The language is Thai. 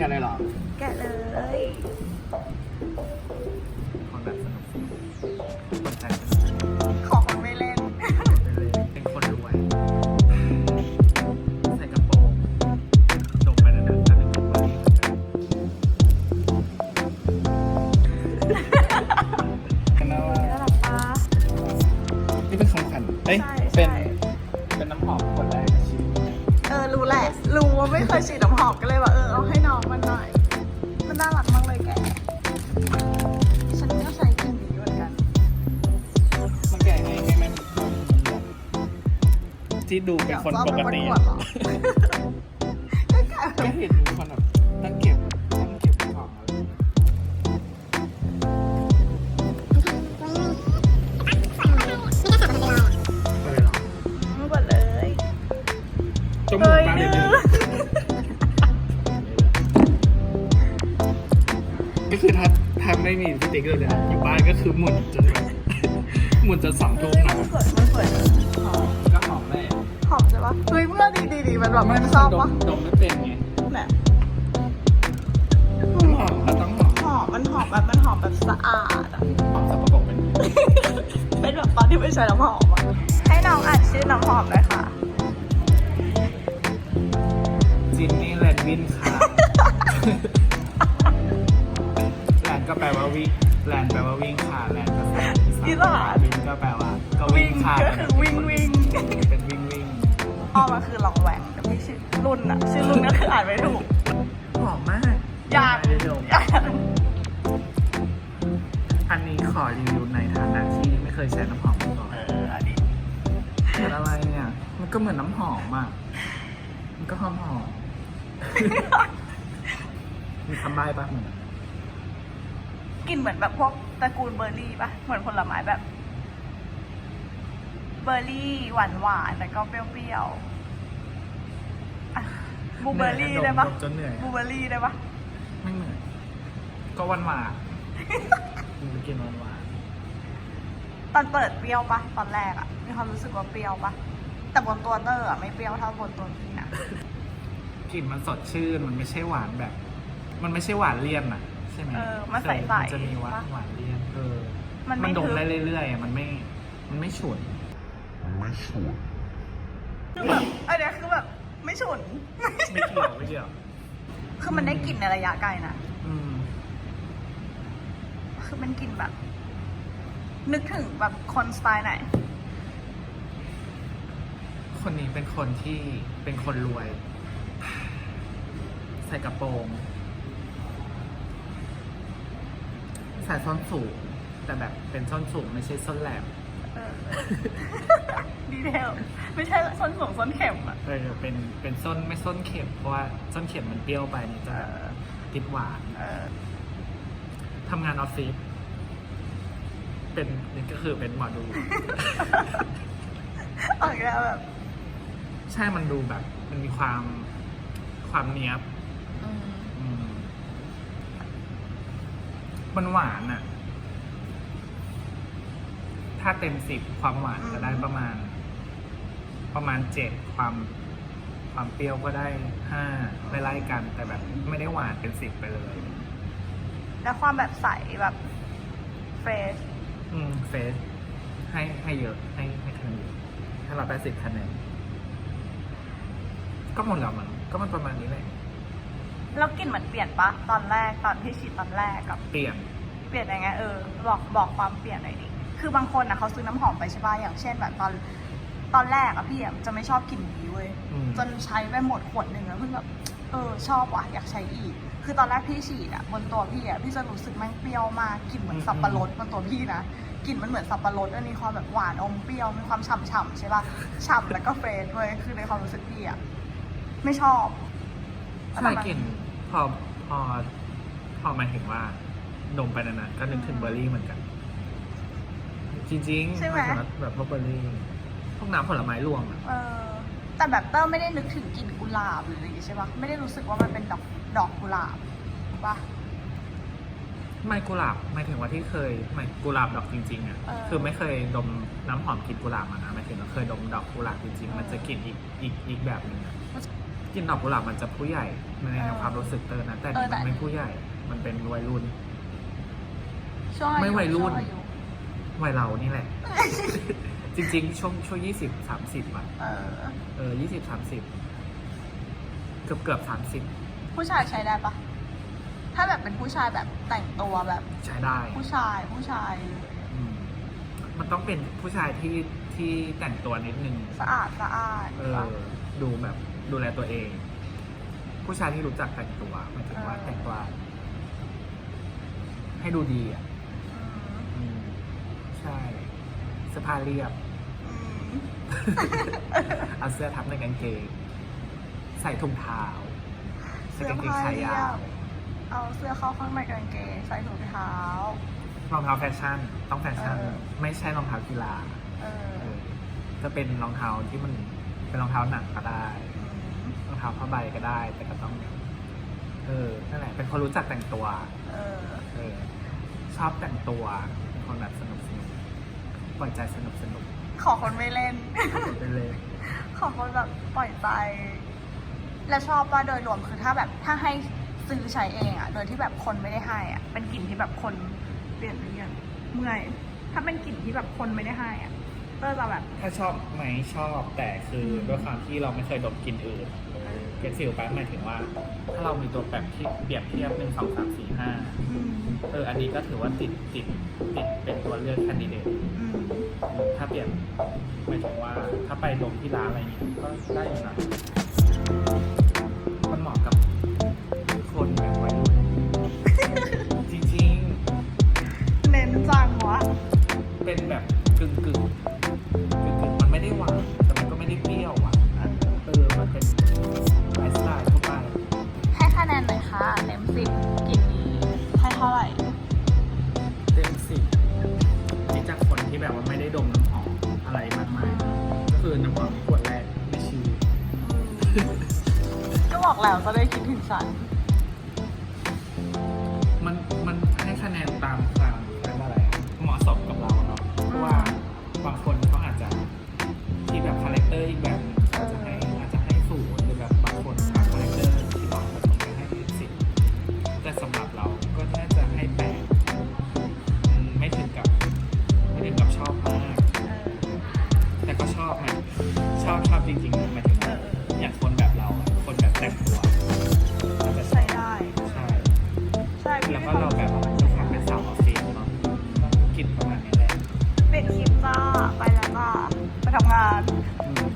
แกเลยเหรอแกะเลยคนแบบสนุกคนไทยของมันไม่เล่นเป็นคนรวยใส่กระโปรงตรงไปนั่นนะถ้าเป็นคนรวยกันนะว่าน่ารักปะนี่เป็นคำขวัญเอ้ย ใช่เป็น ใช่เป็นน้ำหอมคน รู้แหละรู้ว่าไม่เคยฉีดน้ำหอมก็เลยว่าเออเอาให้น้องมันหน่อย มันน่ารักมากเลยแก ฉันก็ใช้กลิ่นนี้เหมือนกัน มันแก่ไงให้มันที่ดูเป็นคนปกติเดี๋ยวอะเอาไปประกวดเหรอ ก็แกะก็เห็นเป็นคนแบบ จมูกบานเลยเฮ้ยก็คือถ้าถ้าไม่มีพี่ติ๊กเลยเนี่ยอยู่บ้านก็คือหมุนจนแบบหมุนจนสองทุ่มนะมันสวยมันสวยหอมก็หอมแม่หอมใช่ปะเฮ้ยเมื่อดีดีดีมันแบบมันชอบปะดมไม่เป็นไงเนี่ยหอมก็ต้องหอมหอมมันหอมแบบมันหอมแบบสะอาดอะหอมสกปรกเป็นไงเป็นแบบตอนที่ไม่ใช้น้ำหอมอะให้น้องอ่านชื่อน้ำหอมเลย พ่อมันคือลองแหวงแต่ไม่ชื่อรุ่นอะชื่อรุ่นก็คืออ่านไม่ถูกหอมมากอยากไม่ได้ดมอยากอันนี้ขอรีวิวในฐานะที่ไม่เคยใช้น้ำหอมมาก่อนเอออันนี้เป็นอะไรเนี่ย มันก็เหมือนน้ำหอมอะมันก็หอมหอมมีคำใบ้ปะกลิ่นเหมือนแบบพวกตระกูลเบอร์รี่ปะเหมือนผลไม้แบบ เบอร์รี่หวานหวานๆแต่ก็เปรี้ยวๆอะ บลูเบอร์รี่ได้ปะดมจนเหนื่อยบลูเบอร์รี่ได้ปะไม่เหนื่อยก็หวานหวานๆมันกินหวานหวานตอนเปิดเปรี้ยวปะตอนแรกอะมีความรู้สึกว่าเปรี้ยวปะแต่บนตัวเตอร์อะไม่เปรี้ยวเท่าบนตัวพี่นะๆกลิ่นมันสดชื่นมันไม่ใช่หวานแบบ มันไม่ใช่หวานเลี่ยนอะใช่ไหมเออมันใสๆมันจะมีหวานปะหวานเลี่ยนเออมันไม่มันดมทึบได้เรื่อยๆอะมันไม่มันไม่ฉุนคือแบบอันเนี้ยคือแบบ ไม่ฉุน ไม่เกี่ยวไม่เกี่ยวคือมันได้กลิ่นในระยะไกลนะ อืม คือมันกลิ่นแบบ นึกถึงแบบคนสไตล์ไหน คนนี้เป็นคนที่เป็นคนรวย ใส่กระโปรงใส่ส้นสูง แต่แบบเป็นส้นสูงไม่ใช่ส้นแหลมเออ ดีเทลไม่ใช่ส้นสูงส้นเข็มอะเออเป็นเป็นส้นไม่ส้นเข็มเพราะว่าส้นเข็มมันเปรี้ยวไปมันจะติดหวานเออทำงานออฟฟิศเป็นนี่ก็คือเป็นหมอดู ออกแล้วแบบใช่มันดูแบบ มันมีความความเนี้ยบอืมอืมมันหวานอะ ถ้าเต็มสิบความหวานก็ได้ประมาณ ประมาณเจ็ดความความเปรี้ยวก็ได้ห้าไล่ๆกัน แต่แบบไม่ได้หวานเป็นสิบไปเลย แล้วความแบบใสแบบเฟรชอืมเฟสให้ให้เยอะให้ให้คะแนนเยอะให้เราแปดสิบคะแนนก็หมดแล้วมัน ก็มันประมาณนี้แหละแล้วกลิ่นมันเปลี่ยนปะตอนแรกตอนที่ฉีดตอนแรกกับ เปลี่ยน เปลี่ยนยังไงเออ บอกบอกความเปลี่ยนหน่อยดิ คือบางคนอะเขาซื้อน้ำหอมไปใช่ป่ะอย่างเช่นแบบตอนตอนแรกอะพี่อะจะไม่ชอบกลิ่นนี้เว้ยอืม จนใช้ไปหมดขวดหนึ่งแล้วเพิ่งแบบเออชอบว่ะอยากใช้อีก คือตอนแรกพี่ฉีดอะบนตัวพี่อะพี่จะรู้สึกแม่งเปรี้ยวมากกลิ่นเหมือนสับปะรดบนตัวพี่นะกลิ่นมันเหมือนสับปะรดอันนี้ความแบบหวานอมเปรี้ยวมีความฉ่ำๆใช่ป่ะฉ่ำแล้วก็เฟรชเว้ยคือในความรู้สึกพี่อะไม่ชอบใช่กลิ่นพอพอพอหมายถึงว่าดมไปนานๆก็นึกถึงเบอร์รี่เหมือนกัน จริงๆใช่ไหมายถึงว่าแบบพวกเบอร์รี่พวกน้ำผลไม้รวมอะเออแต่แบบเตอร์ไม่ได้นึกถึงกลิ่นกุหลาบหรืออะไรอย่างงี้ใช่ปะไม่ได้รู้สึกว่ามันเป็นดอกดอกกุหลาบถูกปะ ไม่กุหลาบหมายถึงว่าที่เคยไม่กุหลาบดอกจริงๆอะเออ คือไม่เคยดมน้ำหอมกลิ่นกุหลาบมานะหมายถึงว่าเคยดมดอกกุหลาบจริงๆมันจะกลิ่นอีกอีกอีกแบบหนึ่งอะกลินดอกกุหลาบมันจะผู้ใหญ่ในเออความรู้สึกเตอร์นะแต่เออแต่มันไม่ผู้ใหญ่มันเป็นวัยรุ่น ช่วงอาไม่วัยรุ่น ช่งอายุ วัยเรานี่แหละ จริง ๆ ช่วงช่วงยี่สิบสามสิบอะเออ เออยี่สิบสามสิบเกือบเกือบสามสิบผู้ชายใช้ได้ปะถ้าแบบเป็นผู้ชายแบบแต่งตัวแบบ ใช้ได้ผู้ชายผู้ชายเลยอืมมันต้องเป็นผู้ชายที่ที่แต่งตัวนิดนึง สะอาดสะอาดเออ ดูแบบดูแลตัวเอง ผู้ชายที่รู้จักแต่งตัวหมายถึงว่าเออแต่งตัวให้ดูดีอะมอืมใช่เสื้อผ้าเรียบอืมเอาเสื้อทับในกางเกง ใส่ถุงเท้าใส่เสื้อกางเกงผ้าขายเรียยาวบเอาเสื้อเข้าข้างในกางเกงใส่ถุงเท้ารองเท้าแฟชั่น ต้องแฟชั่นเออไม่ใช่รองเท้ากีฬาเออเออจะเป็นรองเท้าที่มันเป็นรองเท้าหนังก็ได้มรองเท้าผ้าใบก็ได้ แต่ก็ต้อง เออนั่นแหละเป็นคนรู้จักแต่งตัว เออเออชอบแต่งตัวเป็นคนแบบสนุกสนุก ปล่อยใจสนุกสนุกขอคนไม่เล่น ไปเลย ขอคนแบบปล่อยใจ และชอบว่าโดยรวมคือถ้าแบบถ้าให้ซื้อใช้เองอะโดยที่แบบคนไม่ได้ให้อะเป็นกลิ่นที่แบบคนเปลี่ยนหรือยังเมื่อยถ้าเป็นกลิ่นที่แบบคนไม่ได้ให้อะก็จะแบบ ถ้าชอบไหมชอบแต่คือด้วยความที่เราไม่เคยดมกลิ่นอื่นเก็ตฟิลไปหมายถึงว่า ถ้าเรามีตัวแบบที่เปรียบเทียบหนึ่งสองสามสี่ห้าอืมเอออันนี้ก็ถือว่าติดติดติดเป็นตัวเลือกแคนดิเดต อืม ถ้าเปลี่ยนหมายถึงว่าถ้าไปดมที่ร้านอะไรนี้ก็ได้อยู่นะมันเหมาะกับคนแบบวัยรุ่นจริงเน้นจังวะๆเป็นแบบกึ่งกึ่งกึ่งกึ่งๆมันไม่ได้หวานแต่มันก็ไม่ได้เปรี้ยวอะ แบบว่าไม่ได้ดมน้ำหอมอะไรมากมาย ก็คือน้ำหอมขวดแรกในชีวิตก็บอกแล้วก็ได้คิดถึงฉัน มันมันให้คะแนนตาม ก็ชอบนะชอบชอบจริงๆหมายถึงว่าอย่างคนแบบเราอะคนแบบแต่งตัวอาจจะใช้ได้ ใช่ใช่พี่แล้วก็เราแบบด้วยความเป็นสาวออฟฟิศเนาะต้องกินประมาณนี้แหละ เป็นคลิปจ้าไปแล้วจ้าไปทำงาน อืม